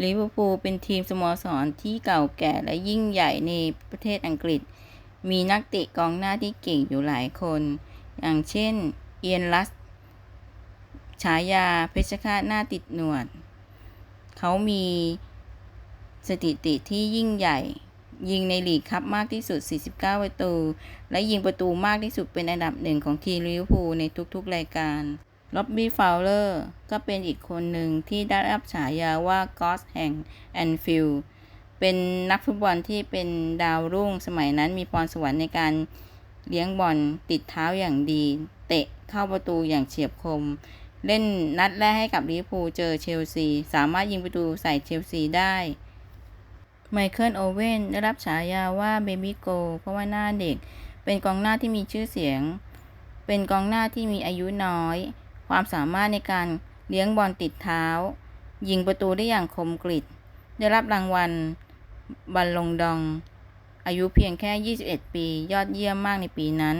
ลิเวอร์พูลเป็นทีมสโมสรที่เก่าแก่และยิ่งใหญ่ในประเทศอังกฤษ มีนักเตะกองหน้าที่เก่งอยู่หลายคน อย่างเช่น เอียนลัส ฉายาเพชรฆาตหน้าติดหนวด เขามีสถิติที่ยิ่งใหญ่ ยิงในลีกคัพมากที่สุด 49 ประตู และยิงประตูมากที่สุดเป็นอันดับหนึ่งของทีมลิเวอร์พูลในทุกๆรายการ ล็อบบี้ฟาวเลอร์ ก็เป็นอีกคนหนึ่งที่ได้รับฉายาว่า g o s แห่งแอนฟิลด์เป็นนักฟุตบอลที่เป็นดาวรุ่งสมัยนั้นมีพรสวรรค์ในการเลี้ยงบอลติดเท้าอย่างดี เตะเข้าประตูอย่างเฉียบคม เล่นนัดแรกให้กับลิเวอร์พูลเจอเชลซี สามารถยิงประตูใส่เชลซีได้ ไมเคิลโอเว่นได้รับฉายาว่าเบบี้โกเพราะว่าหน้าเด็ก เป็นกองหน้าที่มีชื่อเสียง เป็นกองหน้าที่มีอายุน้อย ความสามารถในการเลี้ยงบอลติดเท้า ยิงประตูได้อย่างคมกริบได้รับรางวัลบัลลงดอง อายุเพียงแค่ 21 ปี ยอดเยี่ยมมากในปีนั้น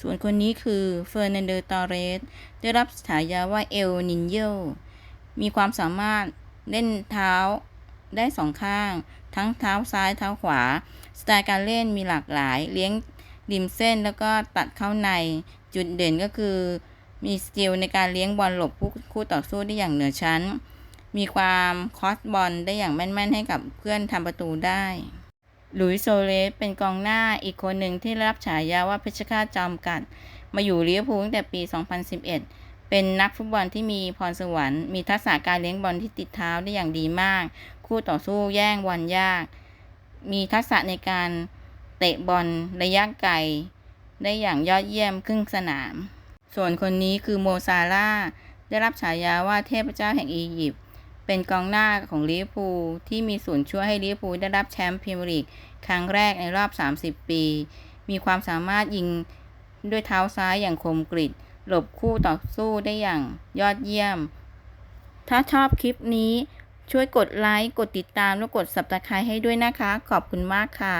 ส่วนคนนี้คือเฟอร์นันเดอตอเรส ได้รับฉายาว่าเอลนินโยมีความสามารถเล่นเท้าได้สองข้าง ทั้งเท้าซ้ายเท้าขวา สไตล์การเล่นมีหลากหลาย เลี้ยง ริมเส้นแล้วก็ตัดเข้าในจุดเด่นก็คือ มีสกิลในการเลี้ยงบอลหลบคู่ต่อสู้ได้อย่างเหนือชั้น มีความคอสบอลได้อย่างแม่น ๆ ให้กับเพื่อนทำประตูได้หลุยส์โซเลสเป็นกองหน้าอีกคนหนึ่งที่รับฉายาว่าเพชรฆาตจอมกัด มาอยู่ลิเวอร์พูลตั้งแต่ปี 2011 เป็นนักฟุตบอลที่มีพรสวรรค์ มีทักษะการเลี้ยงบอลที่ติดเท้าได้อย่างดีมาก คู่ต่อสู้แย่งบอลยาก มีทักษะในการ เตะบอลระยะไกล ได้อย่างยอดเยี่ยมครึ่งสนาม ส่วนคนนี้คือโมซาร่าได้รับฉายาว่าเทพเจ้าแห่งอียิปต์เป็นกองหน้าของลิเวอร์พูลที่มีส่วนช่วยให้ลิเวอร์พูลได้รับแชมป์พรีเมียร์ลีกครั้งแรกในรอบ 30 ปี มีความสามารถยิงด้วยเท้าซ้ายอย่างคมกริบหลบคู่ต่อสู้ได้อย่างยอดเยี่ยม ถ้าชอบคลิปนี้ช่วยกดไลค์ กดติดตาม และกด subscribe ให้ด้วยนะคะ ขอบคุณมากค่ะ